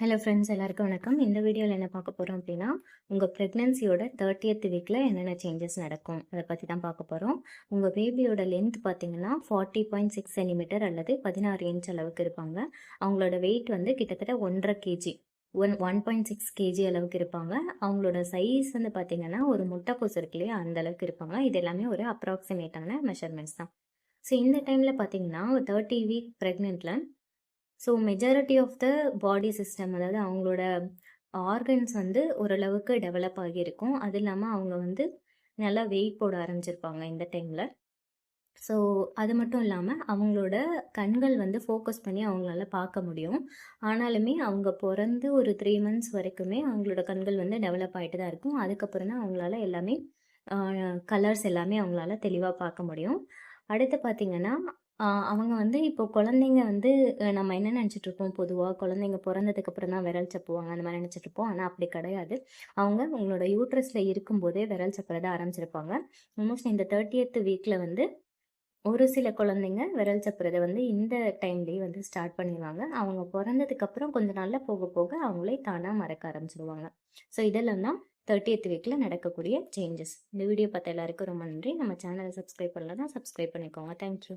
Hello friends எல்லாருக்கும் வணக்கம். இந்த வீடியோவில் என்ன பார்க்க போகிறோம் அப்படின்னா உங்கள் ப்ரெக்னென்சியோட தேர்ட்டியத் வீக்கில் என்னென்ன சேஞ்சஸ் நடக்கும்? அதை பற்றி தான் பார்க்க போகிறோம் உங்கள் பேபியோட லென்த் பார்த்தீங்கன்னா ஃபார்ட்டி பாயிண்ட் சிக்ஸ் சென்டிமீட்டர் அல்லது பதினாறு இன்ச் அளவுக்கு இருப்பாங்க. அவங்களோட வெயிட் வந்து கிட்டத்தட்ட ஒன்றரை KG one one point six KG அளவுக்கு இருப்பாங்க. அவங்களோட சைஸ் வந்து பார்த்தீங்கன்னா ஒரு முட்டைக்கோஸ் இருக்கு இல்லையா அந்த அளவுக்கு இருப்பாங்க. இது எல்லாமே ஒரு அப்ராக்சிமேட்டான மெஷர்மெண்ட்ஸ் தான். ஸோ இந்த டைமில் பார்த்தீங்கன்னா thirty week ப்ரெக்னென்ட்டில் so majority of the body system அதாவது அவங்களோட ஆர்கன்ஸ் வந்து ஓரளவுக்கு டெவலப் ஆகியிருக்கும். அது இல்லாமல் அவங்க வந்து நல்லா வெயிட் போட ஆரம்பிச்சிருப்பாங்க இந்த டைமில் ஸோ அது மட்டும் இல்லாமல் அவங்களோட கண்கள் வந்து ஃபோக்கஸ் பண்ணி அவங்களால பார்க்க முடியும். ஆனாலுமே அவங்க பிறந்து ஒரு த்ரீ மந்த்ஸ் வரைக்குமே அவங்களோட கண்கள் வந்து டெவலப் ஆகிட்டு தான் இருக்கும். அதுக்கப்புறம் தான் அவங்களால எல்லாமே கலர்ஸ் எல்லாமே அவங்களால தெளிவாக பார்க்க முடியும். அடுத்து பார்த்திங்கன்னா அவங்க வந்து இப்போ குழந்தைங்க வந்து நம்ம என்ன நினச்சிட்டு இருப்போம் பொதுவாக குழந்தைங்க பிறந்ததுக்கு அப்புறம் தான் விரல் சப்புவாங்க. அந்த மாதிரி நினச்சிட்டு இருப்போம். ஆனால் அப்படி கிடையாது. அவங்க உங்களோட யூட்ரஸில் இருக்கும்போதே விரல் சப்புறத ஆரம்பிச்சிருப்பாங்க. ஆல்மோஸ்ட் இந்த தேர்ட்டியத் வீக்கில் வந்து ஒரு சில குழந்தைங்க விரல் சப்புறதை வந்து இந்த டைம்லேயே வந்து ஸ்டார்ட் பண்ணிடுவாங்க. அவங்க பிறந்ததுக்கப்புறம் கொஞ்சம் நாளில் போக போக அவங்களே தானாக மறக்க ஆரம்பிச்சிருவாங்க. ஸோ இதெல்லாம் தான் தேர்ட்டியத் வீக்கில் நடக்கக்கூடிய சேஞ்சஸ் இந்த வீடியோ பார்த்த எல்லாருக்கும் ரொம்ப நன்றி. நம்ம சேனலை சப்ஸ்கிரைப் பண்ணலாம் சப்ஸ்கிரைப் பண்ணிக்கோங்க. தேங்க்யூ